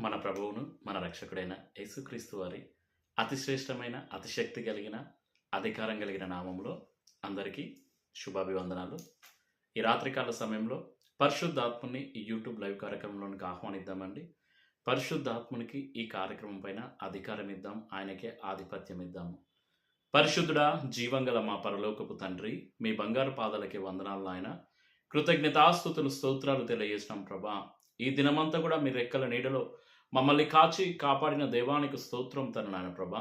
మన ప్రభువును మన రక్షకుడైన యేసుక్రీస్తు వారి అతిశ్రేష్టమైన అతిశక్తి కలిగిన అధికారం కలిగిన నామంలో అందరికీ శుభాభివందనాలు. ఈ రాత్రికాల సమయంలో పరిశుద్ధాత్ముని ఈ యూట్యూబ్ లైవ్ కార్యక్రమంలోనికి ఆహ్వానిద్దామండి. పరిశుద్ధాత్మునికి ఈ కార్యక్రమం పైన అధికారం ఇద్దాం ఆయనకే ఆధిపత్యం ఇద్దాము. పరిశుద్ధుడా జీవంగల మా పరలోకపు తండ్రి మీ బంగారు పాదాలకి వందనాలు నాయన. కృతజ్ఞతాస్తుతులు స్తోత్రాలు తెలియజేసినాం ప్రభా. ఈ దినమంతా కూడా మీ రెక్కల నీడలో మమ్మల్ని కాచి కాపాడిన దేవానికి స్తోత్రం తండ్రి నాయన ప్రభా.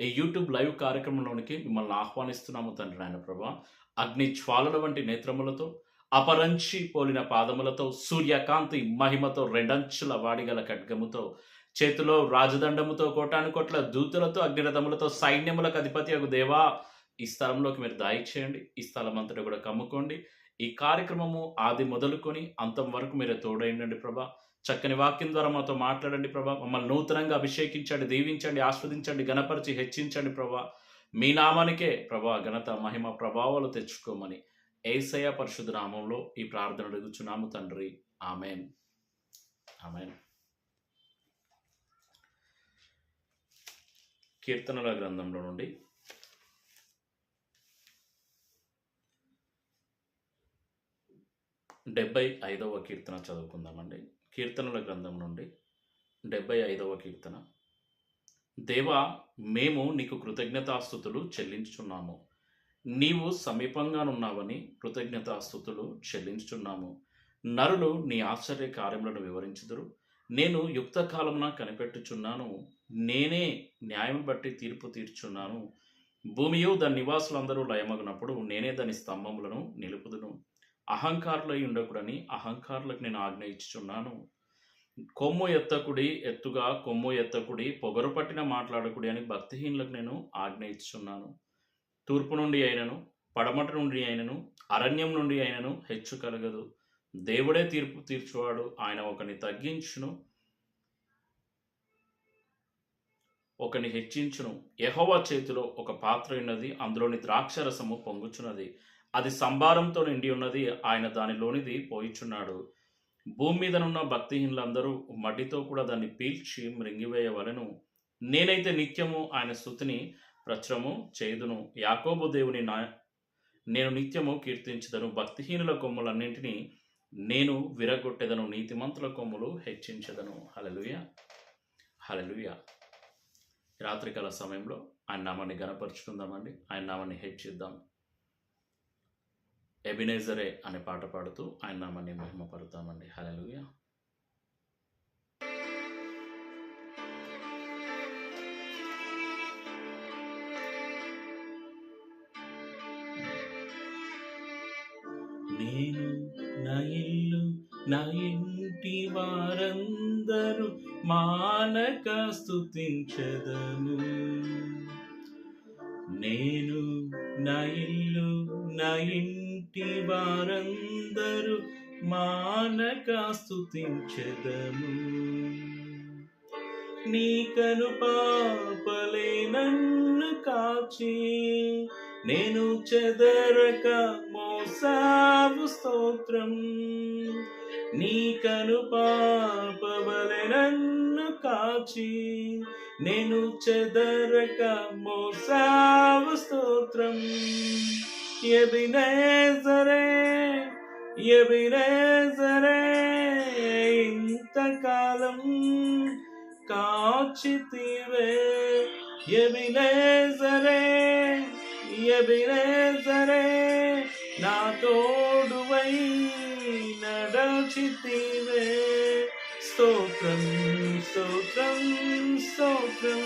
ఈ యూట్యూబ్ లైవ్ కార్యక్రమంలోనికి మిమ్మల్ని ఆహ్వానిస్తున్నాము తండ్రి నాయన ప్రభా. అగ్ని జ్వాలల వంటి నేత్రములతో అపరంచి పోలిన పాదములతో సూర్యకాంతి మహిమతో రెండంచుల వాడిగల ఖడ్గముతో చేతిలో రాజదండముతో కోటాను కోట్ల దూతులతో అగ్నిరథములతో సైన్యములకు అధిపతి అగు దేవా. ఈ స్థలంలోకి మీరు దాయిచేయండి ఈ స్థలం అంతటా కూడా కమ్ముకోండి. ఈ కార్యక్రమము ఆది మొదలుకొని అంతం వరకు మీరు తోడైండండి ప్రభా. చక్కని వాక్యం ద్వారా మాతో మాట్లాడండి ప్రభా. మమ్మల్ని నూతనంగా అభిషేకించండి దీవించండి ఆస్వాదించండి గణపరిచి హెచ్చించండి ప్రభా. మీ నామానికే ప్రభా ఘనత మహిమ ప్రభావాలు తెచ్చుకోమని ఏసయ పరిశుద్ధ నామంలో ఈ ప్రార్థన అడుగుచున్నాము తండ్రి. ఆమెన్. ఆమెన్. కీర్తనల గ్రంథంలో నుండి డెబ్బై ఐదవ కీర్తన చదువుకుందామండి. కీర్తనల గ్రంథం నుండి డెబ్బై ఐదవ కీర్తన. దేవా మేము నీకు కృతజ్ఞతాస్థుతులు చెల్లించుచున్నాము. నీవు సమీపంగానున్నావని కృతజ్ఞతాస్థుతులు చెల్లించుచున్నాము. నరులు నీ ఆశ్చర్య కార్యములను వివరించుదురు. నేను యుక్త కాలమున కనిపెట్టుచున్నాను. నేనే న్యాయం బట్టి తీర్పు తీర్చున్నాను. భూమియు దాని నివాసులందరూ లయమగినప్పుడు నేనే దాని స్తంభములను నిలుపుదును. అహంకారులై ఉండకుడని అహంకారులకు నేను ఆజ్ఞ ఇచ్చుచున్నాను. కొమ్ము ఎత్తకుడి ఎత్తుగా కొమ్ము ఎత్తకుడి పొగరు పట్టిన మాట్లాడకుడి అని భక్తిహీనులకు నేను ఆజ్ఞ ఇచ్చున్నాను తూర్పు నుండి అయినను పడమట నుండి అయినను అరణ్యం నుండి అయినను హెచ్చు కలగదు. దేవుడే తీర్పు తీర్చువాడు ఆయన ఒకని తగ్గించును ఒకని హెచ్చించును. ఎహోవా చేతిలో ఒక పాత్ర ఉన్నది అందులోని ద్రాక్షరసము పొంగుచున్నది. అది సంభారంతో నిండి ఉన్నది. ఆయన దానిలోనిది పోయిచున్నాడు. భూమి మీదనున్న భక్తిహీనులందరూ మడ్డితో కూడా దాన్ని పీల్చి మృంగివేయవలను. నేనైతే నిత్యము ఆయన స్థుతిని ప్రచురము చేదును యాకోబు దేవుని నా నేను నిత్యము కీర్తించదను. భక్తిహీనుల కొమ్ములన్నింటినీ నేను విరగొట్టెదను. నీతిమంతుల కొమ్ములు హెచ్చించదను. హలలుయ హలలుయ రాత్రికాల సమయంలో ఆయన నామాన్ని గనపరుచుకుందామండి ఆయన నామాన్ని హెచ్చిద్దాం. ఎబినేజరే అనే పాట పాడుతూ ఆయన నామాన్ని మహిమపరుతామండి. హలలుయ నేను నా ఇల్లు నా ఇంటి వారందరూ మానక స్థుతించదను నేను నా ఇల్లు నా ఇంటి వారందరూ మానక స్థుతించెదము నీ కను పాపలే నన్ను కాచి నేను చెదరక మోసావు స్తోత్రం. నీ కను పాపవలె నన్ను కాచి నేను చెదరక మోసావు స్తోత్రం. ఎబినేజరే ఎబినేజరే ఇంతకాలం కాచితివే ఎబినేజరే ఎబినేజరే నా తోడువై నడచితివే స్తోత్రం స్తోత్రం స్తోత్రం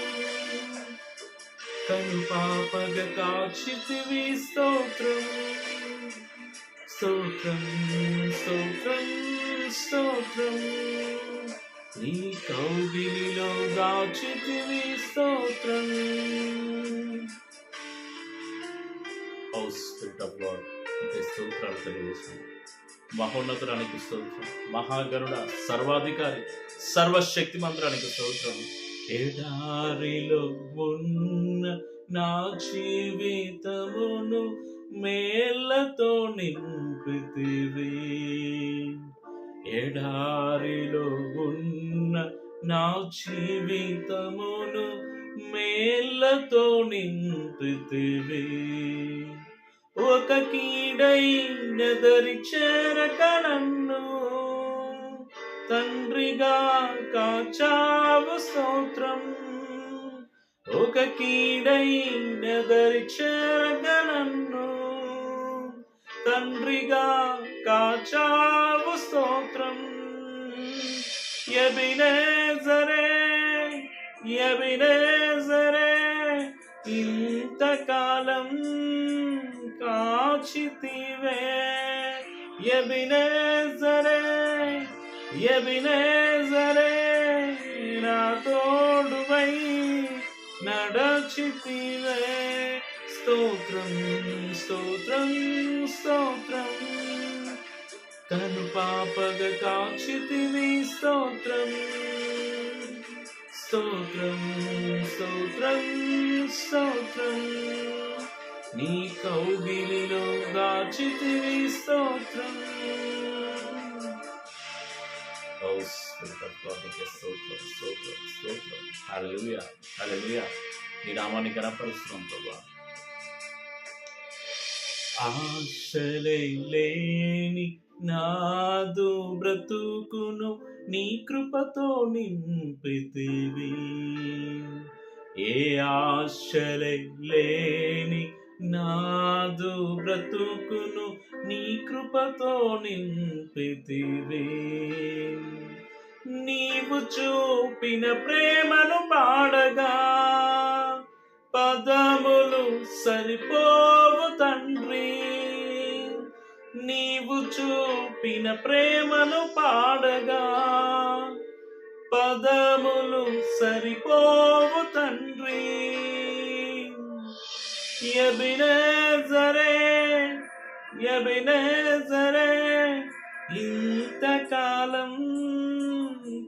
కను పాపగ కాచితివి స్తోత్రం. స్తోత్రం స్తోత్రం స్తోత్రం. నీ కౌగిలిలో దాచితివి స్తోత్రం. ఓ స్పిరిట్ ఆఫ్ గాడ్ ఇంకే స్తోత్రాలు తెలియజేస్తాను మహోన్నతురానికి స్తోత్రం మహాగరుడ సర్వాధికారి సర్వశక్తిమంతురానికి స్తోత్రం. ఎడారిలో ఉన్న నా జీవితమును మేళ్ళతో నింపితివి. ఎడారిలో ఉన్న నా జీవితమును మేళ్ళతో నింపితివి. ఒక కీడై నెదరి చేరక నన్ను తండ్రిగా కాచావు సో ఒక కీడై నెదరి చేరక నన్ను తండ్రిగా కాచావు స్తోత్రం ఎబినేజరే ఎబినేజరే ఇంతకాలం కాచితివే ఎబినేజరే ఎబినేజరే నా తోడువై నడచితివే. స్తోత్రం స్తోత్రం స్తోత్రం. తను పాపగ కాచితివి స్తోత్రం. స్తోత్రం స్తోత్రం స్తోత్రం. నీ కౌగిలిలో దాచితివి స్తోత్రం. ఓ స్పిరిట్ ఆఫ్ గాడ్ నీకే స్తోత్రం స్తోత్రం స్తోత్రం హల్లెలూయా హల్లెలూయా నీ నామాన్ని కనపరుస్తున్నాం ప్రభా. ఆశలే లేని నాదు బ్రతుకును నీ కృపతో నింపితివి. ఏ ఆశలే లేని నాదు బ్రతుకును నీ కృపతో నింపితివే. నీవు చూపిన ప్రేమను పాడగా పదములు సరిపోవు తండ్రి. నీవు చూపిన ప్రేమను పాడగా పదములు సరిపోవు ఎబినేజరే ఎబినేజరే ఇంతకాలం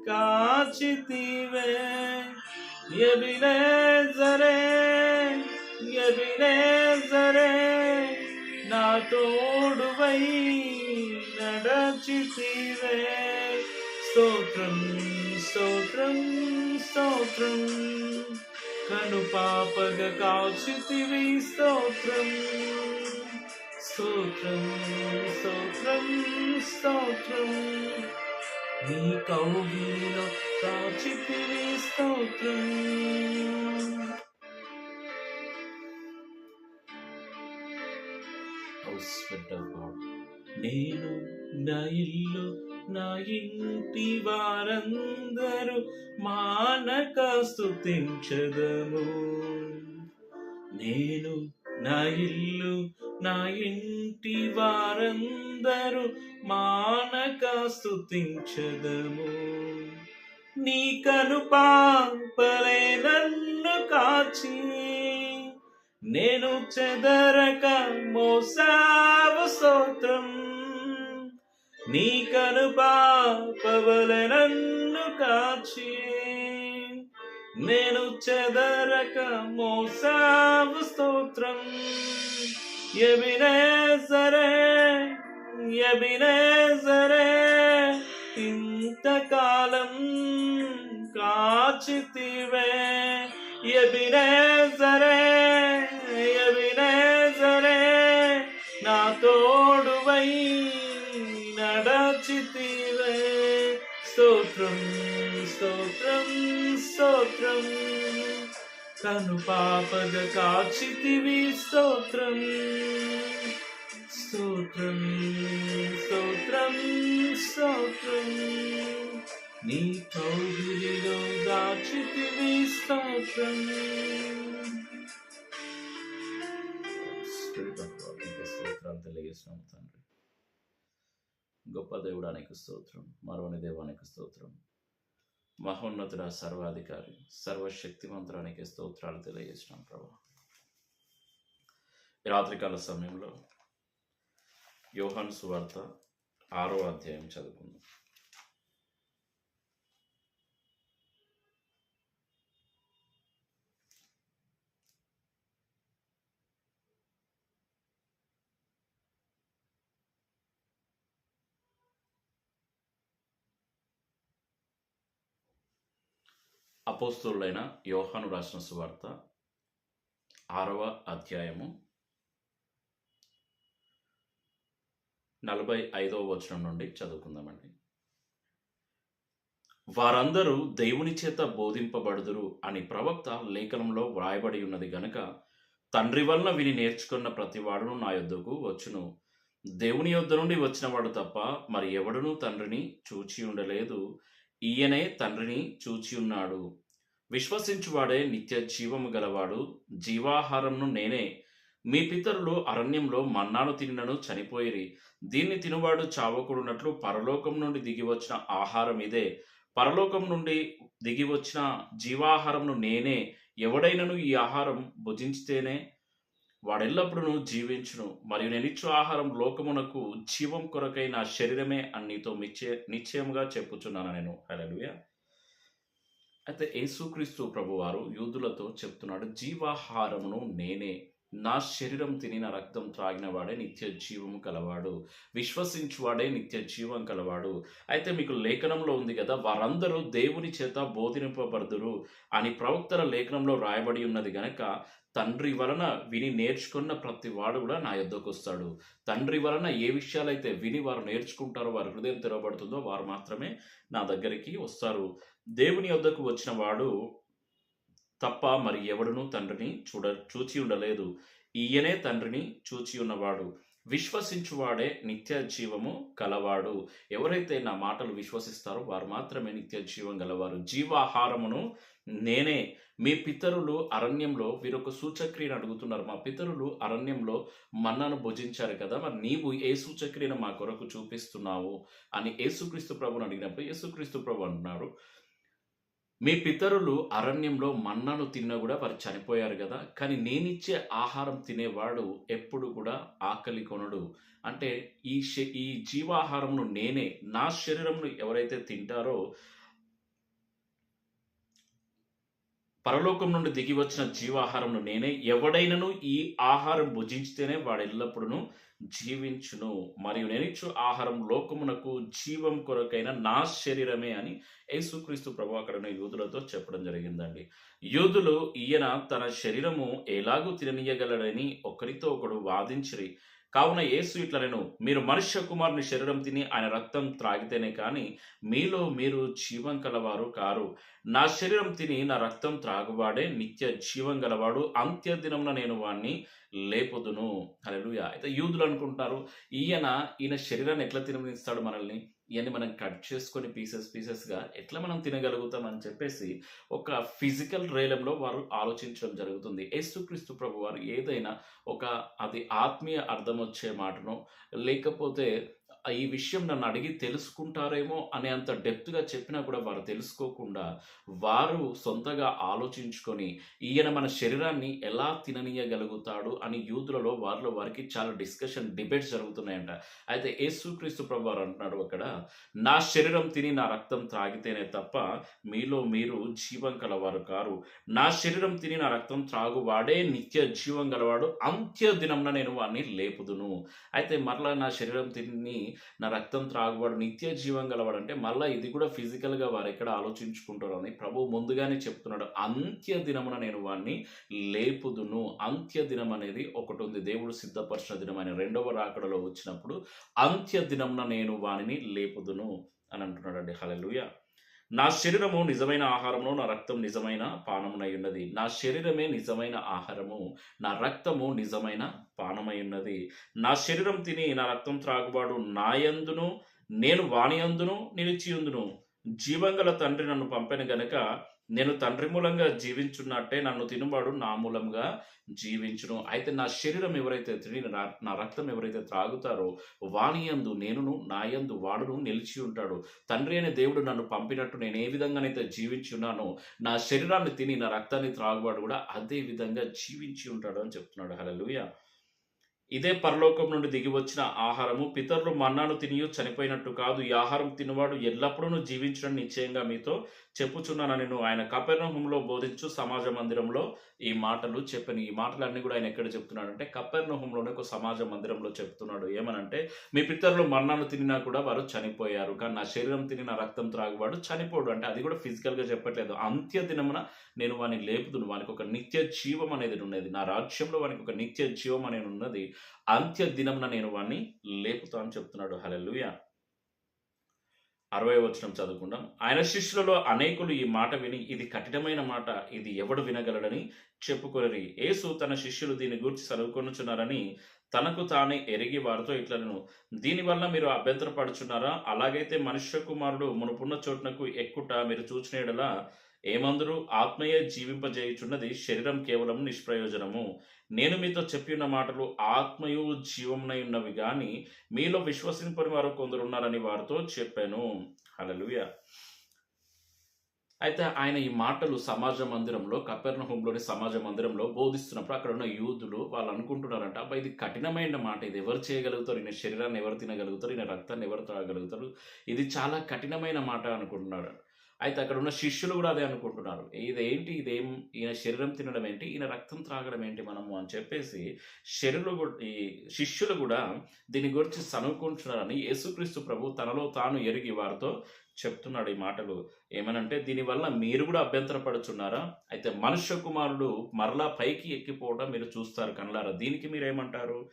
కాచితివే. ఎబినేజరే ఎబినేజరే నా తోడువై నడచితివే. స్తోత్రం స్తోత్రం స్తోత్రం. కను పాపగ కాచితివి స్తోత్రం. స్తోత్రం స్తోత్రం స్తోత్రం. నీ కౌగిలో కాచితివి స్తోత్రం. నేను నా ఇల్లు నా ఇంటి వారందరూ మానక స్థుతించదము నేను నా ఇల్లు నా ఇంటి వారందరూ మానక స్థుతించదము నీ కనుపాపలే నన్ను కాచి నేను చెదరక మోసావు స్తోత్రం. నీ కను నన్ను కాచి నేను చెదరక మోసావు స్తోత్రం. ఎబినేజరే ఎబినేజరే ఇంతకాలం కాచితివే. ఎబినేజరే స్తోత్రం. తను పాపద కాచితివి స్తోత్రం. స్తోత్రం స్తోత్రం స్తోత్రం. నీ కౌగిలిలో దాచితివి స్తోత్రం. స్తోత్రాలు తెలియజేస్తున్నాం తండ్రి. గొప్ప దేవుడానికి స్తోత్రం మరొని దేవానికి స్తోత్రం. మహోన్నతుడ సర్వాధికారి సర్వశక్తివంతుడానికి స్తోత్రాలు తెలియజేసినాం ప్రభా. రాత్రికాల సమయంలో యోహాన్ సువార్త ఆరో అధ్యాయం చదువుకుందాం. అపోస్తులైన యోహాను రాసిన సువార్త ఆరవ అధ్యాయము నలభై ఐదవ వచనం నుండి చదువుకుందామండి. వారందరూ దేవుని చేత బోధింపబడుదురు అని ప్రవక్త లేఖనంలో వ్రాయబడి ఉన్నది గనక తండ్రి వలన విని నేర్చుకున్న ప్రతివాడును నా యొద్దకు వచ్చును. దేవుని యొద్ద నుండి వచ్చినవాడు తప్ప మరి ఎవడునూ తండ్రిని చూచి ఉండలేదు. ఈయనే తండ్రిని చూచి ఉన్నాడు విశ్వసించువాడే నిత్య జీవము గలవాడు. జీవాహారంను నేనే. మీ పితరులు అరణ్యంలో మన్నాను తినను చనిపోయిరి. దీన్ని తినువాడు చావకుడున్నట్లు పరలోకం నుండి దిగి వచ్చిన ఆహారం ఇదే. పరలోకం నుండి దిగి వచ్చిన జీవాహారంను నేనే. ఎవడైనను ఈ ఆహారం భుజించితేనే? వాడెల్లప్పుడూ జీవించును. మరియు నేనిచ్చు ఆహారం లోకమునకు జీవం కొరకై నా శరీరమే అని నీతో నిశ్చయ నిశ్చయముగా చెప్పుచున్నాను నేను. హలలుయ అయితే యేసుక్రీస్తు ప్రభువారు యూదులతో చెప్తున్నాడు జీవాహారమును నేనే. నా శరీరం తిని నా రక్తం త్రాగిన వాడే నిత్య జీవము కలవాడు. విశ్వసించువాడే నిత్య జీవం కలవాడు. అయితే మీకు లేఖనంలో ఉంది కదా వారందరూ దేవుని చేత బోధింపబడుదురు అని ప్రవక్తల లేఖనంలో రాయబడి ఉన్నది గనక తండ్రి వలన విని నేర్చుకున్న ప్రతి వాడు కూడా నా యుద్ధకు వస్తాడు. తండ్రి వలన ఏ విషయాలైతే విని వారు నేర్చుకుంటారో వారి హృదయం తెరవబడుతుందో వారు మాత్రమే నా దగ్గరికి వస్తారు. దేవుని యొద్దకు వచ్చిన వాడు తప్ప మరి ఎవడునూ తండ్రిని చూడ చూచి ఉండలేదు. ఈయనే తండ్రిని చూచి ఉన్నవాడు. విశ్వసించువాడే నిత్య జీవము కలవాడు ఎవరైతే నా మాటలు విశ్వసిస్తారో వారు మాత్రమే నిత్య జీవం గలవారు. జీవాహారమును నేనే మీ పితరులు అరణ్యంలో వీరొక సూచక్రియను అడుగుతున్నారు. మా పితరులు అరణ్యంలో మన్నను భుజించారు కదా మరి నీవు ఏ సూచక్రియను మా కొరకు చూపిస్తున్నావు అని యేసుక్రీస్తు ప్రభుని అడిగినప్పుడు యేసుక్రీస్తు ప్రభు అంటున్నారు. మీ పితరులు అరణ్యంలో మన్నను తిన్నా కూడా వారు చనిపోయారు కదా కానీ నేనిచ్చే ఆహారం తినేవాడు ఎప్పుడు కూడా ఆకలి కొనడు. అంటే ఈ శ- ఈ జీవాహారంను నేనే నా శరీరంను ఎవరైతే తింటారో పరలోకం నుండి దిగి వచ్చిన జీవాహారమును నేనే ఎవడైనను ఈ ఆహారం భుజించితేనే వాడు ఎల్లప్పుడూ జీవించును. మరియు నేనిచ్చు ఆహారం లోకమునకు జీవం కొరకైన నా శరీరమే అని యేసుక్రీస్తు ప్రభు అక్కడ యూదులతో చెప్పడం జరిగిందండి. యూదులు ఈయన తన శరీరము ఎలాగూ తిననీయగలడని ఒకరితో ఒకడు వాదించిరి. కావున యేసు ఇట్లనెను మీరు మనుష్య కుమారుని శరీరం తిని ఆయన రక్తం త్రాగితేనే కానీ మీలో మీరు జీవం కలవారు కారు. నా శరీరం తిని నా రక్తం త్రాగువాడే నిత్య జీవం గలవాడు. అంత్య దినమున నేను వాణ్ణి లేపుదును. హల్లెలూయా. అయితే యూదులు అనుకుంటారు ఈయన ఈయన శరీరాన్ని ఎట్లా తిననిస్తాడు మనల్ని? ఇవన్నీ మనం కట్ చేసుకొని పీసెస్ పీసెస్గా ఎట్లా మనం తినగలుగుతాం అని చెప్పేసి ఒక ఫిజికల్ రేలంలో వారు ఆలోచించడం జరుగుతుంది. యేసుక్రీస్తు ప్రభు వారు ఏదైనా ఒక అది ఆత్మీయ అర్థం వచ్చే మాటను లేకపోతే ఈ విషయం నన్ను అడిగి తెలుసుకుంటారేమో అనే అంత డెప్త్గా చెప్పినా కూడా వారు తెలుసుకోకుండా వారు సొంతగా ఆలోచించుకొని ఈయన మన శరీరాన్ని ఎలా తిననీయగలుగుతాడు అని యూదులలో వారిలో వారికి చాలా డిస్కషన్ డిబేట్స్ జరుగుతున్నాయంట. అయితే యేసుక్రీస్తు ప్రభు వారు అంటున్నాడు అక్కడ నా శరీరం తిని నా రక్తం త్రాగితేనే తప్ప మీలో మీరు జీవం కలవారు కారు. నా శరీరం తిని నా రక్తం త్రాగువాడే నిత్య జీవం గలవాడు. అంత్య దినంన నేను వాడిని లేపుదును. అయితే మరలా నా శరీరం తిని నా రక్తం త్రాగువాడు నిత్య జీవం గలవాడు అంటే మళ్ళీ ఇది కూడా ఫిజికల్గా వారు ఎక్కడ ఆలోచించుకుంటారు అని ప్రభు ముందుగానే చెప్తున్నాడు. అంత్య దినమున నేను వాడిని లేపుదును. అంత్య దినం అనేది ఒకటి ఉంది. దేవుడు సిద్ధపరిచిన దినం అని రెండవ రాకడలో వచ్చినప్పుడు అంత్య దినమున నేను వానిని లేపుదును అని అంటున్నాడండి. హల్లెలూయా నా శరీరము నిజమైన ఆహారమును నా రక్తం నిజమైన పానమునై ఉన్నది. నా శరీరమే నిజమైన ఆహారము నా రక్తము నిజమైన పానమై ఉన్నది. నా శరీరం తిని నా రక్తం త్రాగువాడు నాయందును నేను వాణియందును నిలిచియుందును జీవంగల తండ్రి నన్ను పంపిన గనక నేను తండ్రి మూలంగా జీవించున్నట్టే నన్ను తినువాడు నా మూలంగా జీవించును. అయితే నా శరీరం ఎవరైతే తిని నా నా రక్తం ఎవరైతే త్రాగుతారో వాణియందు నేనును నాయందు వాడును నిలిచి ఉంటాడు. తండ్రి అనే దేవుడు నన్ను పంపినట్టు నేను ఏ విధంగానైతే జీవించి ఉన్నానో నా శరీరాన్ని తిని నా రక్తాన్ని త్రాగువాడు కూడా అదే విధంగా జీవించి ఉంటాడు అని చెప్తున్నాడు. హలలుయ ఇదే పరలోకం నుండి దిగి వచ్చిన ఆహారము. పితరులు మన్నాను తినియు చనిపోయినట్టు కాదు. ఈ ఆహారం తినువాడు ఎల్లప్పుడూ జీవించడం నిశ్చయంగా మీతో చెప్పుచున్నానని నేను? ఆయన కపెర్నహుంలో బోధించు సమాజ మందిరంలో ఈ మాటలు చెప్పిన ఈ మాటలన్నీ కూడా ఆయన ఎక్కడ చెప్తున్నాడంటే కపెర్నహుంలోనే ఒక సమాజ మందిరంలో చెప్తున్నాడు. ఏమనంటే మీ పితరులు మన్నాను తినినా కూడా వారు చనిపోయారు. కానీ నా శరీరం తిని నా రక్తం త్రాగువాడు చనిపోడు. అంటే అది కూడా ఫిజికల్గా చెప్పట్లేదు. అంత్య దినమున నేను వాని లేపుదును. వానికి ఒక నిత్య జీవం అనేది ఉన్నది. నా రాజ్యంలో వానికి ఒక నిత్య జీవం అనేది ఉన్నది. అంత్య దినమున నేను వాడిని లేపుతా అని చెప్తున్నాడు. హలెలుయ అరవై వచనం చదువుకుందాం. ఆయన శిష్యులలో అనేకులు ఈ మాట విని ఇది కఠినమైన మాట ఇది ఎవడు వినగలడని చెప్పుకొనరి. యేసు తన శిష్యులు దీని గురించి చదువుకొనుచున్నారని తనకు తానే ఎరిగి వారితో ఇట్లను దీనివల్ల మీరు అభ్యంతరపడుచున్నారా? అలాగైతే మనుష్య కుమారుడు మునుపున్న చోటునకు ఎక్కుట మీరు చూచినేడలా ఏమందరూ? ఆత్మయే జీవింపజేయుచున్నది శరీరం కేవలం నిష్ప్రయోజనము. నేను మీతో చెప్పిన మాటలు ఆత్మయు జీవమునై ఉన్నవి గాని మీలో విశ్వసింపని వారు కొందరు ఉన్నారని వారితో చెప్పాను. హలలుయ అయితే ఆయన ఈ మాటలు సమాజ మందిరంలో కపెర్ణహోంలోని సమాజ మందిరంలో బోధిస్తున్నప్పుడు అక్కడ ఉన్న యూదులు వాళ్ళు అనుకుంటున్నారంట అబ్బా ఇది కఠినమైన మాట. ఇది ఎవరు చేయగలుగుతారు? ఈయన శరీరాన్ని ఎవరు తినగలుగుతారు? ఈయన రక్తాన్ని ఎవరు తాగలుగుతారు ఇది చాలా కఠినమైన మాట అనుకుంటున్నారు అయితే అక్కడ ఉన్న శిష్యులు కూడా అదే అనుకుంటున్నారు. ఇదేంటి? ఇదేం ఈయన శరీరం తినడం ఏంటి? ఈయన రక్తం త్రాగడం ఏంటి మనము అని చెప్పేసి శరీరులు ఈ శిష్యులు కూడా దీని గురించి సనుకుంటున్నారని యేసుక్రీస్తు ప్రభు తనలో తాను ఎరిగి వారితో చెప్తున్నాడు ఈ మాటలు. ఏమనంటే దీనివల్ల మీరు కూడా అభ్యంతరపడుచున్నారా? అయితే మనుష్య కుమారుడు మరలా పైకి ఎక్కిపోవడం మీరు చూస్తారు కనలారా. దీనికి మీరేమంటారు?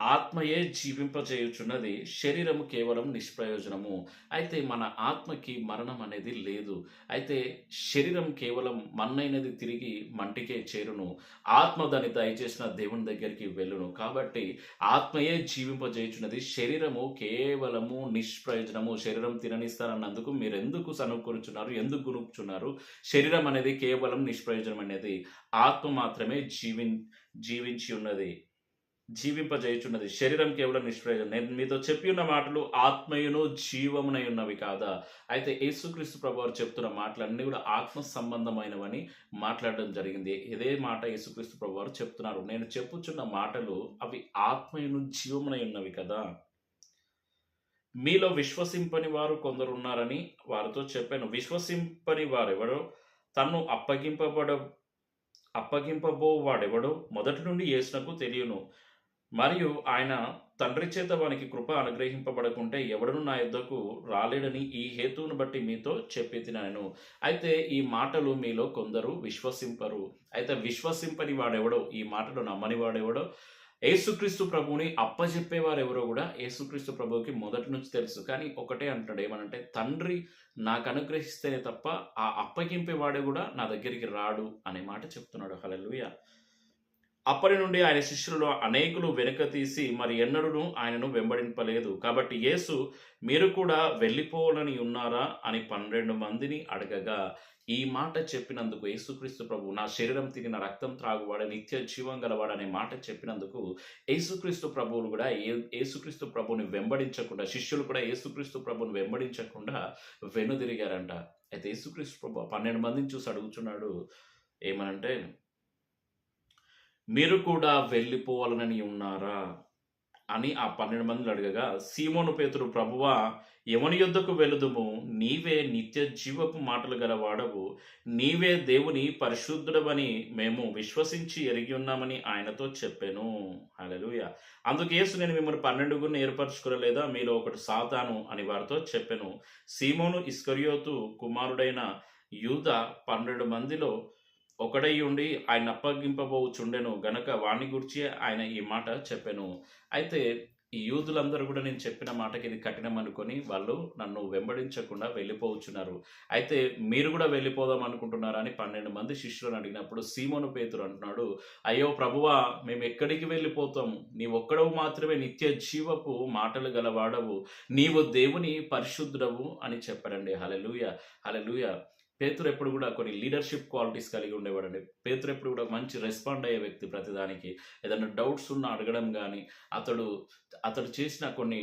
ఆత్మయే జీవింపజేయుచున్నది శరీరము కేవలం నిష్ప్రయోజనము. అయితే మన ఆత్మకి మరణం అనేది లేదు. అయితే శరీరం కేవలం మన్నైనది తిరిగి మంటికే చేరును. ఆత్మ దాన్ని దయచేసిన దేవుని దగ్గరికి వెళ్ళును. కాబట్టి ఆత్మయే జీవింపజేయుచున్నది శరీరము కేవలము నిష్ప్రయోజనము. శరీరం తిననిస్తానన్నందుకు మీరు ఎందుకు సనుకూరుచున్నారు? ఎందుకు గునుకుచున్నారు శరీరం అనేది కేవలం నిష్ప్రయోజనం అనేది ఆత్మ మాత్రమే జీవి జీవించి ఉన్నది జీవింపజేయుచున్నది. శరీరం కేవలం నిష్ప్రయోజనం నేను మీతో చెప్పి ఉన్న మాటలు ఆత్మయును జీవమునై ఉన్నవి కాదా? అయితే యేసుక్రీస్తు ప్రభు వారు చెప్తున్న మాటలన్నీ కూడా ఆత్మ సంబంధమైనవని మాట్లాడడం జరిగింది. ఇదే మాట యేసుక్రీస్తు ప్రభు వారు చెప్తున్నారు. నేను చెప్పుచున్న మాటలు అవి ఆత్మయును జీవమునై ఉన్నవి కదా? మీలో విశ్వసింపని వారు కొందరు ఉన్నారని వారితో చెప్పాను. విశ్వసింపని వారెవరో? తను అప్పగింపబడ అప్పగింపబో వాడెవడో మొదటి నుండి యేసునకు తెలియను. మరియు ఆయన తండ్రి చేత వానికి కృప అనుగ్రహింపబడకుంటే ఎవడను నా యుద్ధకు రాలేడని ఈ హేతువును బట్టి మీతో చెప్పి తినాను అయితే ఈ మాటలు మీలో కొందరు విశ్వసింపరు. అయితే విశ్వసింపని వాడెవడో ఈ మాటలు నమ్మని వాడెవడో యేసుక్రీస్తు ప్రభువుని అప్పజెప్పేవారెవరో కూడా యేసుక్రీస్తు ప్రభువుకి మొదటి నుంచి తెలుసు. కానీ ఒకటే అంటాడు ఏమనంటే తండ్రి నాకు అనుగ్రహిస్తేనే తప్ప ఆ అప్పగింపేవాడే కూడా నా దగ్గరికి రాడు అనే మాట చెప్తున్నాడు. హలలుయ అప్పటి నుండి ఆయన శిష్యులలో అనేకులు వెనుక తీసి మరి ఎన్నడూ ఆయనను వెంబడింపలేదు. కాబట్టి యేసు మీరు కూడా వెళ్ళిపోవాలని ఉన్నారా అని పన్నెండు మందిని అడగగా ఈ మాట చెప్పినందుకు యేసుక్రీస్తు ప్రభు నా శరీరం తిరిగిన రక్తం త్రాగువాడ నిత్య జీవం గలవాడు అనే మాట చెప్పినందుకు యేసుక్రీస్తు ప్రభువులు కూడా ఏ- యేసుక్రీస్తు ప్రభుని వెంబడించకుండా శిష్యులు కూడా యేసుక్రీస్తు ప్రభుని వెంబడించకుండా వెనుదిరిగారంట. అయితే యేసుక్రీస్తు ప్రభు పన్నెండు మందిని చూసి అడుగుతున్నాడు ఏమనంటే మీరు కూడా వెళ్ళిపోవాలని ఉన్నారా? అని ఆ పన్నెండు మందిని అడగగా సీమోను పేతురు ప్రభువా ఎవని యొద్దకు వెలుదుము నీవే నిత్య జీవపు మాటలు గల వాడవు నీవే దేవుని పరిశుద్ధుడవని మేము విశ్వసించి ఎరిగి ఉన్నామని ఆయనతో చెప్పాను. హల్లెలూయ. అందుకేసు నేను మిమ్మల్ని పన్నెండుగురిని ఏర్పరచుకోలేదా మీలో ఒకటి సాతాను అని వారితో చెప్పాను. సీమోను ఇస్కరియోతు కుమారుడైన యూద పన్నెండు మందిలో ఒకడై ఉండి ఆయన అప్పగింపబోచుండెను గనక వాణ్ణి గురించి ఆయన ఈ మాట చెప్పాను. అయితే ఈ యూదులందరూ కూడా నేను చెప్పిన మాటకి ఇది కఠినం అనుకొని వాళ్ళు నన్ను వెంబడించకుండా వెళ్ళిపోవచ్చున్నారు. అయితే మీరు కూడా వెళ్ళిపోదాం అనుకుంటున్నారని పన్నెండు మంది శిష్యులను అడిగినప్పుడు సీమోను పేతురు అంటున్నాడు అయ్యో ప్రభువా మేము ఎక్కడికి వెళ్ళిపోతాం? నీ ఒక్కడవు మాత్రమే నిత్య జీవపు మాటలు గలవాడవు. నీవు దేవుని పరిశుద్ధుడవు అని చెప్పాడండి హలెలుయ హలెలుయ పేతురు ఎప్పుడు కూడా కొన్ని లీడర్షిప్ క్వాలిటీస్ కలిగి ఉండేవాడండి. పేతురు ఎప్పుడు కూడా మంచి రెస్పాండ్ అయ్యే వ్యక్తి ప్రతిదానికి ఏదైనా డౌట్స్ ఉన్నా అడగడం కానీ అతడు అతడు చేసిన కొన్ని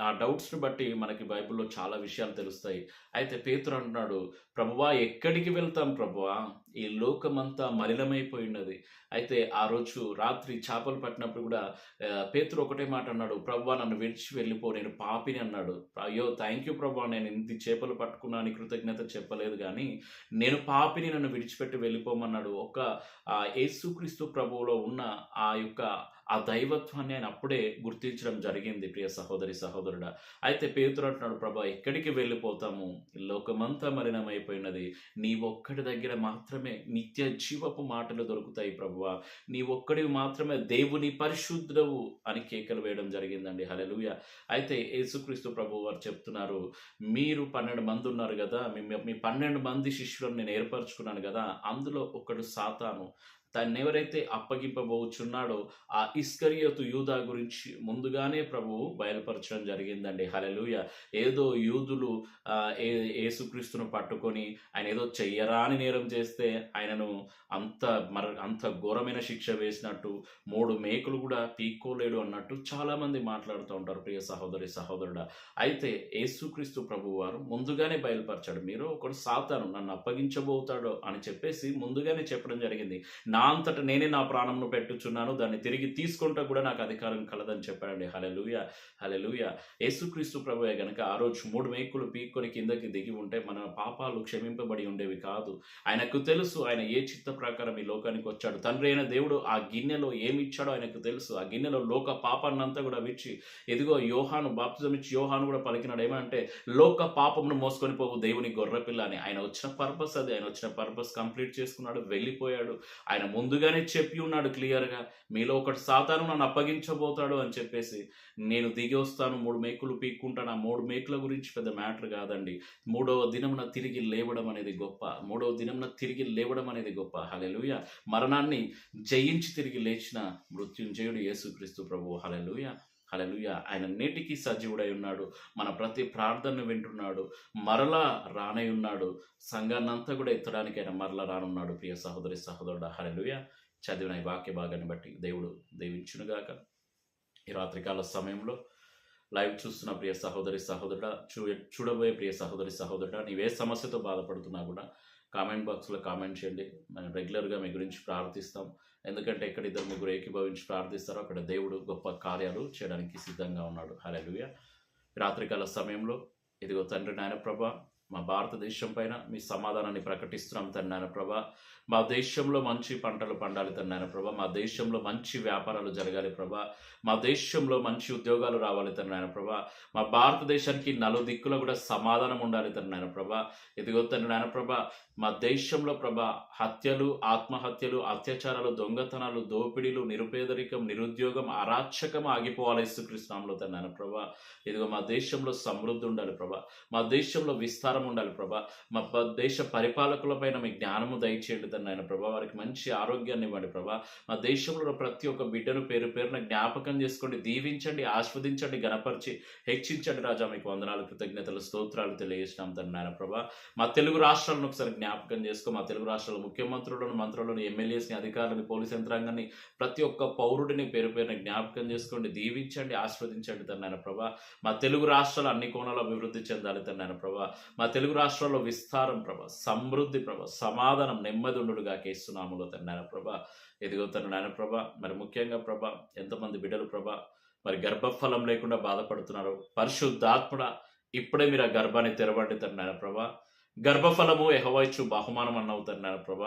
ఆ డౌట్స్ని బట్టి మనకి బైబిల్లో చాలా విషయాలు తెలుస్తాయి. అయితే పేతురు అంటున్నాడు ప్రభువా ఎక్కడికి వెళ్తాం ప్రభువా? ఈ లోకమంతా మలినమైపోయినది. అయితే ఆ రోజు రాత్రి చేపలు పట్టినప్పుడు కూడా పేతురు ఒకటే మాట అన్నాడు ప్రభువా నన్ను విడిచి వెళ్ళిపో నేను పాపిని అన్నాడు. అయ్యో థ్యాంక్ యూ ప్రభు నేను ఇంత చేపలు పట్టుకున్నాను కృతజ్ఞత చెప్పలేదు కానీ నేను పాపిని నన్ను విడిచిపెట్టి వెళ్ళిపోమన్నాడు. ఒక ఏసుక్రీస్తు యేసుక్రీస్తు ప్రభువులో ఉన్న ఆ యొక్క ఆ దైవత్వాన్ని ఆయన అప్పుడే గుర్తించడం జరిగింది ప్రియ సహోదరి సహోదరుడా. అయితే పేతురు అంటున్నాడు ప్రభా ఎక్కడికి వెళ్ళిపోతాము? లోకమంతా మలినమైపోయినది. నీ ఒక్కడి దగ్గర మాత్రమే నిత్య జీవపు మాటలు దొరుకుతాయి ప్రభువా. నీ ఒక్కడివి మాత్రమే దేవుని పరిశుద్ధవు అని కేకలు వేయడం జరిగిందండి. హలెలుయ అయితే యేసుక్రీస్తు ప్రభు వారు చెప్తున్నారు మీరు పన్నెండు మంది ఉన్నారు కదా మీ మీ పన్నెండు మంది శిష్యులను నేను ఏర్పరచుకున్నాను కదా అందులో ఒకడు సాతాను. తను ఎవరైతే అప్పగింపబోచున్నాడో ఆ ఇస్కరియోతు యూదా గురించి ముందుగానే ప్రభువు బయలుపరచడం జరిగిందండి. హలలుయ ఏదో యూదులు ఏసుక్రీస్తును ఏ పట్టుకొని ఆయన ఏదో చెయ్యరాని నేరం చేస్తే ఆయనను అంత మర అంత ఘోరమైన శిక్ష వేసినట్టు మూడు మేకులు కూడా పీక్కోలేడు అన్నట్టు చాలామంది మాట్లాడుతూ ఉంటారు. ప్రియ సహోదరి సహోదరుడా. అయితే యేసుక్రీస్తు ప్రభు వారు ముందుగానే బయలుపరచాడు. మీరు ఒకడు సాతాను నన్ను అప్పగించబోతాడు అని చెప్పేసి ముందుగానే చెప్పడం జరిగింది. నా అంతట నేనే నా ప్రాణంను పెట్టుచున్నాను దాన్ని తిరిగి తీసుకుంటా కూడా నాకు అధికారం కలదని చెప్పాడండి. హలెలుయ హలెలుయ యేసుక్రీస్తు ప్రభువే గనక ఆ రోజు మూడు మేకులు పీక్కొని కిందకి దిగి ఉంటే మన పాపాలు క్షమింపబడి ఉండేవి కాదు. ఆయనకు తెలుసు ఆయన ఏ చిత్త ప్రకారం ఈ లోకానికి వచ్చాడు. తండ్రి అయిన దేవుడు ఆ గిన్నెలో ఏమిచ్చాడో ఆయనకు తెలుసు. ఆ గిన్నెలో లోక పాపాన్నంతా కూడా విచ్చి ఎదిగో యోహాను బాప్తిజం ఇచ్చి యోహాను కూడా పలికినాడు. ఏమంటే లోక పాపమును మోసుకొని పోవు దేవుని గొర్రెపిల్ల అని. ఆయన వచ్చిన పర్పస్ అది. ఆయన వచ్చిన పర్పస్ కంప్లీట్ చేసుకున్నాడు వెళ్ళిపోయాడు. ఆయన ముందుగానే చెప్పి ఉన్నాడు క్లియర్గా. మీలో ఒకటి సాతాను నన్ను అప్పగించబోతాడు అని చెప్పేసి నేను దిగి వస్తాను మూడు మేకులు పీక్కుంటాను. ఆ మూడు మేకుల గురించి పెద్ద మ్యాటర్ కాదండి. మూడవ దినమున తిరిగి లేవడం అనేది గొప్ప. మూడవ దినమున తిరిగి లేవడం అనేది గొప్ప. హలెలుయ మరణాన్ని జయించి తిరిగి లేచిన మృత్యుంజయుడు యేసుక్రీస్తు ప్రభు. హలెలుయ అలలుయ ఆయన నేటికి సజీవుడై ఉన్నాడు. మన ప్రతి ప్రార్థనను వింటున్నాడు. మరలా రానై ఉన్నాడు. సంఘాన్నంతా కూడా ఎత్తడానికి ఆయన మరలా రానున్నాడు. ప్రియ సహోదరి సహోదరుడు హలలుయ చదివిన ఈ వాక్య భాగాన్ని బట్టి దేవుడు దీవించునుగాక. ఈ రాత్రికాల సమయంలో లైవ్ చూస్తున్న ప్రియ సహోదరి సహోదరుడ చూ చూడబోయే ప్రియ సహోదరి సహోదరుడ నీవే సమస్యతో బాధపడుతున్నా కూడా కామెంట్ బాక్స్లో కామెంట్ చేయండి. మనం రెగ్యులర్గా మీ గురించి ప్రార్థిస్తాం. ఎందుకంటే ఎక్కడ ఇద్దరు ముగ్గురు ఏకీభవించి ప్రార్థిస్తారో. అక్కడ దేవుడు గొప్ప కార్యాలు చేయడానికి సిద్ధంగా ఉన్నాడు. హలెలుయ రాత్రికాల సమయంలో ఇదిగో తండ్రి నాయన ప్రభ మా భారతదేశం పైన మీ సమాధానాన్ని ప్రకటిస్తున్నాం తన్నాను ప్రభా. మా దేశంలో మంచి పంటలు పండాలి తన్నాను నాయన మా దేశంలో మంచి వ్యాపారాలు జరగాలి ప్రభా. మా దేశంలో మంచి ఉద్యోగాలు రావాలి తన్నాను నాయన ప్రభా. మా భారతదేశానికి నలు దిక్కులో కూడా సమాధానం ఉండాలి తన్నాను ప్రభా. ఇదిగో తన్నాను ప్రభా మా దేశంలో ప్రభా హత్యలు ఆత్మహత్యలు అత్యాచారాలు దొంగతనాలు దోపిడీలు నిరుపేదరికం నిరుద్యోగం అరాచకం ఆగిపోవాలి యేసుకృష్ణంలో తండ్రి నాయన ప్రభా. ఇదిగో మా దేశంలో సమృద్ధి ఉండాలి ప్రభా. మా దేశంలో విస్తారం ఉండాలి ప్రభా. మా దేశ పరిపాలకులపైన మీ జ్ఞానము దయచేయండి తండ్రి ఆయన ప్రభా. వారికి మంచి ఆరోగ్యాన్ని ఇవ్వండి ప్రభా. మా దేశంలో ప్రతి ఒక్క బిడ్డను పేరు పేరున జ్ఞాపకం చేసుకోండి. దీవించండి ఆస్వాదించండి గణపరిచి హెచ్చించండి రాజా. మీకు వందనాలు కృతజ్ఞతలు స్తోత్రాలు తెలియజేసినాం తండ్రి నాయన ప్రభా. మా తెలుగు రాష్ట్రాలను ఒకసారి జ్ఞాపకం చేసుకో. మా తెలుగు రాష్ట్రాల ముఖ్యమంత్రులను మంత్రులను ఎమ్మెల్యేస్ని అధికారులని పోలీస్ యంత్రాంగాన్ని ప్రతి ఒక్క పౌరుడిని పేరు పేరున జ్ఞాపకం చేసుకోండి. దీవించండి ఆస్వాదించండి తండ్రి నాయన ప్రభా. మా తెలుగు రాష్ట్రాలు అన్ని కోణాలు అభివృద్ధి చెందాలి తన నాయన ప్రభా. మా తెలుగు రాష్ట్రాల్లో విస్తారం ప్రభ సమృద్ధి ప్రభ సమాధానం నెమ్మది ఉండుగా కేస్తున్నాములో తన నాయన ఎదిగో తన నాయన మరి ముఖ్యంగా ప్రభ ఎంతమంది బిడ్డలు ప్రభ మరి గర్భఫలం లేకుండా బాధపడుతున్నారు. పరిశుద్ధాత్ముడ ఇప్పుడే మీరు ఆ గర్భాన్ని తెరవండి తన నాయనప్రభ గర్భఫలము ఎహవైచు బహుమానం అన్నవుతారు తన నాయనప్రభ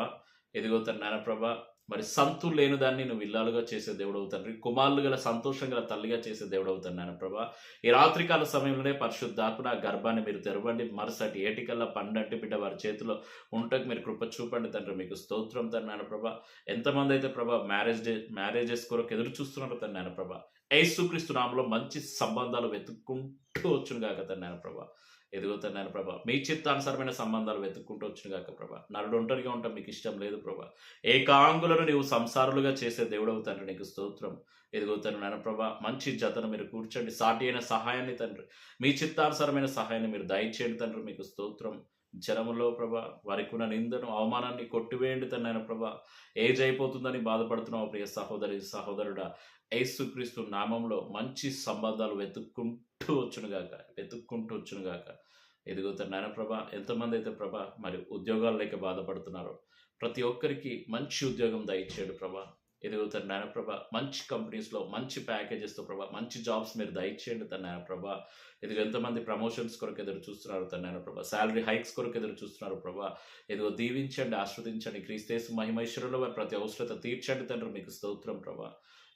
ఎదిగో తన నాయనప్రభ మరి సంతు లేని దాన్ని నువ్వు ఇల్లాలుగా చేసే దేవుడు అవుతండ్రి కుమారులు గల సంతోషం గల తల్లిగా చేసే దేవుడు అవుతాను నాయన ప్రభా. ఈ రాత్రికాల సమయంలోనే పరిశుద్ధాత్మ గర్భాన్ని మీరు తెరవండి. మరుసటి ఏటికల్లా పండంటి బిడ్డ వారి చేతిలో ఉంటకు మీరు కృప చూపండి తండ్రి. మీకు స్తోత్రం తండ్రి నాయన ప్రభా. ఎంతమంది అయితే ప్రభా మ్యారేజ్ డే మ్యారేజెస్ కొరకు ఎదురు చూస్తున్నారు తండ్రి నాయన ప్రభా. యేసుక్రీస్తు నామలో మంచి సంబంధాలు వెతుక్కుంటూ వచ్చును కాక తండ్రి నాయన ప్రభా. ఎదుగుతున్నాను ప్రభా. మీ చిత్తానుసరమైన సంబంధాలు వెతుక్కుంటూ వచ్చును కాక ప్రభా. నరుడు ఒంటరిగా ఉంటాం మీకు ఇష్టం లేదు ప్రభా. ఏకాంగులను నీవు సంసారులుగా చేసే దేవుడవు తండ్రి నీకు స్తోత్రం. ఎదుగుతాను నాన్న ప్రభా. మంచి జతను మీరు కూర్చోండి. సాటి అయిన సహాయాన్ని తండ్రి. మీ చిత్తానుసరమైన సహాయాన్ని మీరు దయచేయండి తండ్రి మీకు స్తోత్రం. జనములో ప్రభా వారికి ఉన్న నిందను అవమానాన్ని కొట్టివేయండి తన ప్రభా. ఏజ్ అయిపోతుందని బాధపడుతున్నావు ప్రియ సహోదరి సహోదరుడా. యేసుక్రీస్తు నామంలో మంచి సంబంధాలు వెతుక్కుంటూ వచ్చునుగాక వెతుక్కుంటూ వచ్చునుగాక ఎదుగో నాయన ప్రభా ఎంతమంది అయితే ప్రభా మరి ఉద్యోగాలు లేక బాధపడుతున్నారో ప్రతి ఒక్కరికి మంచి ఉద్యోగం దయచేయడు ప్రభా. ఎదుగుతారు నాయనప్రభ మంచి కంపెనీస్లో మంచి ప్యాకేజెస్తో ప్రభా మంచి జాబ్స్ మీరు దయచేయండి తన నాయనప్రభ ఎదుగు ఎంతమంది ప్రమోషన్స్ కొరకు ఎదురు చూస్తున్నారు తన నాయన శాలరీ హైక్స్ కొరకు ఎదురు చూస్తున్నారు ప్రభా. ఎదుగో దీవించండి ఆస్వాదించండి క్రీస్తేసు మహిమైశ్వరులు వారి ప్రతి అవసరత తీర్చండి తండ్రి మీకు స్తోత్రం ప్రభా.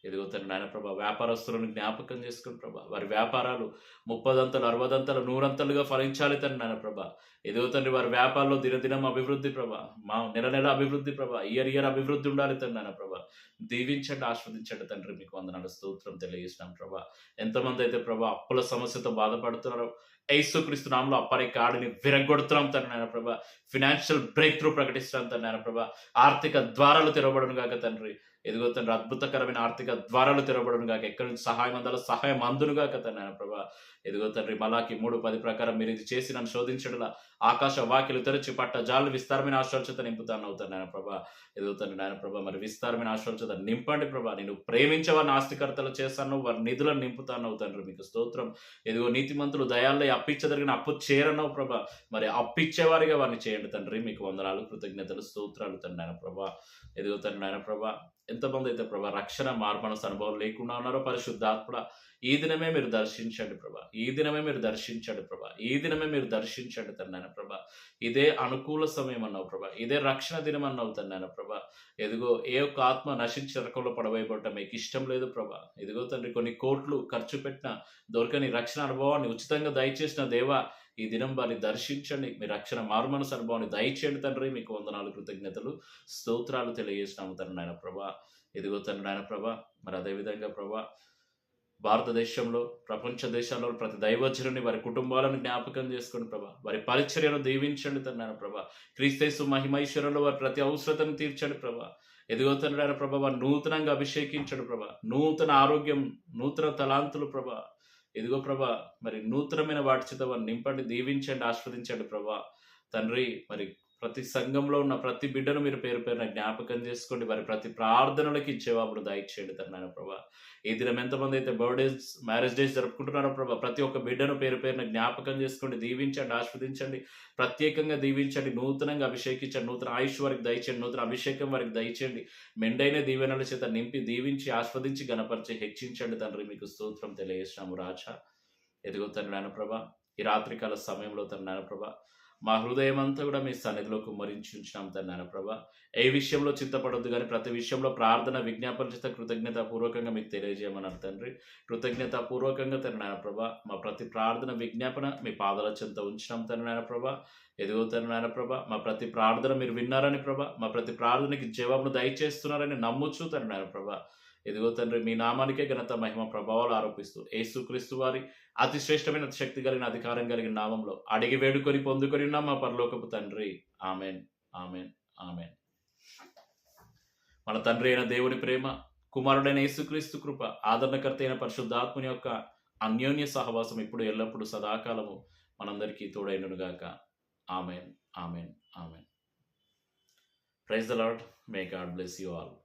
ఎదుగో తండ్రి నాయన ప్రభా వ్యాపారస్తులను జ్ఞాపకం చేసుకుని ప్రభా వారి వ్యాపారాలు ముప్పదంతలు అరవదంతలు నూరంతలుగా ఫలించాలి తండ్రి నాయన ప్రభా. ఎదుగో తండ్రి వారి వ్యాపారంలో దినదినం అభివృద్ధి ప్రభా మా నెల నెల అభివృద్ధి ప్రభా ఇయర్ ఇయర్ అభివృద్ధి ఉండాలి తండ్రి నాయన ప్రభా. దీవించండి ఆస్వాదించండి తండ్రి మీకు వందనాలు స్తోత్రం తెలియజేసినాం ప్రభా. ఎంతమంది అయితే ప్రభా అప్పుల సమస్యతో బాధపడుతున్నారో యేసుక్రీస్తు నామంలో అప్పటి కాడిని విరగొడుతున్నాం తండ్రి నాయన ప్రభా. ఫినాన్షియల్ బ్రేక్ త్రూ ప్రకటిస్తున్నాం తండ్రి నాయన ప్రభా. ఆర్థిక ద్వారాలు తెరవబడను కాక తండ్రి. ఎదుగో తండ్రి అద్భుతకరమైన ఆర్థిక ద్వారాలు తెరవబడును గాక. ఎక్కడి నుంచి సహాయం అందాలో సహాయం అందును గాక నాయన ప్రభా. ఎదుగో తండ్రి మలాకి మూడు పది ప్రకారం మీరు ఇది చేసి నన్ను శోధించడలా ఆకాశ వాకిలు తెరచి పట్ట జాలు విస్తారమైన ఆశ్వర్చత నింపుతాను అవుతాను నాయన ప్రభా. ఎదుగో నాయన ప్రభా మరి విస్తారమైన ఆశ్వర్చత నింపండి ప్రభా. నేను ప్రేమించే వారిని ఆస్తికర్తలు చేస్తాను వారి నిధులను నింపుతాను అవుతాను మీకు స్తోత్రం. ఎదుగో నీతిమంతులు దయాల్లో అప్పించదగిన అప్పు చేరనవు ప్రభా. మరి అప్పిచ్చేవారిగా వారిని చేయండి తండ్రి. మీకు వందనాలు కృతజ్ఞతలు స్తోత్రాలు తండ్రి నాయన ప్రభా. ఎదుగుతండి నాయన ప్రభా ఎంతమంది అయితే ప్రభా రక్షణ మార్మనస్ అనుభవం లేకుండా ఉన్నారో పరిశుద్ధాత్మ ఈ దినమే మీరు దర్శించండి ప్రభా. ఈ దినమే మీరు దర్శించండి ప్రభా. ఈ దినమే మీరు దర్శించండి తన్నాను ప్రభా. ఇదే అనుకూల సమయం అన్నావు ప్రభా. ఇదే రక్షణ దినం అన్నావు తన్నాను ప్రభా. ఎదుగో ఏ ఒక్క ఆత్మ నశించి రకంలో పడవైపోవటం మీకు ఇష్టం లేదు ప్రభా. ఎదుగో తండ్రి కొన్ని కోట్లు ఖర్చు పెట్టిన దొరకని రక్షణ అనుభవాన్ని ఉచితంగా దయచేసిన దేవా ఈ దినం వారిని దర్శించండి. మీ రక్షణ మారుమనసు అనుభవాన్ని దయచేయండి తండ్రి. మీకు వందనాలు కృతజ్ఞతలు స్తోత్రాలు తెలియజేసినాము తండ్రి నాయన ప్రభా. ఇదిగో తండ్రి నాయన ప్రభా మరి అదేవిధంగా ప్రభా భారతదేశంలో ప్రపంచ దేశాల్లో ప్రతి దైవజనుని వారి కుటుంబాలను జ్ఞాపకం చేసుకోండి ప్రభా వారి పరిచర్యను దీవించండి తన్నాను ప్రభా. క్రీస్తేసు మహిమైశ్వరంలో వారి ప్రతి అవసరతను తీర్చండి ప్రభా. ఎదుగుతున్నాడు ప్రభా వారు నూతనంగా అభిషేకించడు ప్రభా. నూతన ఆరోగ్యం నూతన తలాంతులు ప్రభా. ఎదుగో ప్రభా మరి నూతనమైన వాటి చేత వారిని నింపండి దీవించండి ఆస్వాదించండి ప్రభా. తండ్రి మరి ప్రతి సంఘంలో ఉన్న ప్రతి బిడ్డను మీరు పేరు పేరున జ్ఞాపకం చేసుకోండి. వారి ప్రతి ప్రార్థనలకి జవాబులు దయచేయండి తన్నాను ప్రభా. ఈ దినం ఎంతమంది అయితే బర్త్డేస్ మ్యారేజ్ డేస్ జరుపుకుంటున్నారో ప్రభా ప్రతి ఒక్క బిడ్డను పేరు పేరున జ్ఞాపకం చేసుకోండి దీవించండి ఆస్వాదించండి ప్రత్యేకంగా దీవించండి నూతనంగా అభిషేకించండి నూతన ఆయుష్ వారికి దయచేయండి నూతన అభిషేకం వారికి దయచేయండి మెండైన దీవెనల చేత నింపి దీవించి ఆస్వాదించి గణపరిచి హెచ్చించండి తండ్రి. మీకు స్తోత్రం తెలియజేసినాము రాజా. ఎదుగుతాను నాయన ప్రభా ఈ రాత్రికాల సమయంలో తన నాయన ప్రభా మా హృదయం అంతా కూడా మీ సన్నిధిలో కుమ్మరించి ఉంచినాం తన్నాను ప్రభా. ఏ విషయంలో చింతపడొద్దు కానీ ప్రతి విషయంలో ప్రార్థన విజ్ఞాపన చేత కృతజ్ఞత పూర్వకంగా మీకు తెలియజేయమన్నారు తండ్రి. కృతజ్ఞత పూర్వకంగా తండ్రి ప్రభా మా ప్రతి ప్రార్థన విజ్ఞాపన మీ పాదాల చెంత ఉంచినాం తండ్రి నాయన ప్రభా. ఎదుగో నాయన ప్రభా మా ప్రతి ప్రార్థన మీరు విన్నారని ప్రభా మా ప్రతి ప్రార్థనకి జవాబును దయచేస్తున్నారని నమ్ముచ్చు తండ్రి నాయన ప్రభా. ఇదిగో తండ్రి మీ నామానికే ఘనత మహిమ ప్రభావాలు ఆరోపిస్తూ యేసుక్రీస్తు వారి అతి శ్రేష్టమైన శక్తి కలిగిన అధికారం కలిగిన నామంలో అడిగి వేడుకొని పొందుకొని ఉన్నాం మా పరలోకపు తండ్రి. ఆమెన్. ఆమెన్. ఆమెన్. మన తండ్రి అయిన దేవుని ప్రేమ కుమారుడైన యేసుక్రీస్తు కృప ఆదరణకర్త అయిన పరిశుద్ధాత్మని యొక్క అన్యోన్య సహవాసం ఇప్పుడు ఎల్లప్పుడూ సదాకాలము మనందరికీ తోడైననుగాక amen. Amen. Amen. Praise the Lord may God bless you all.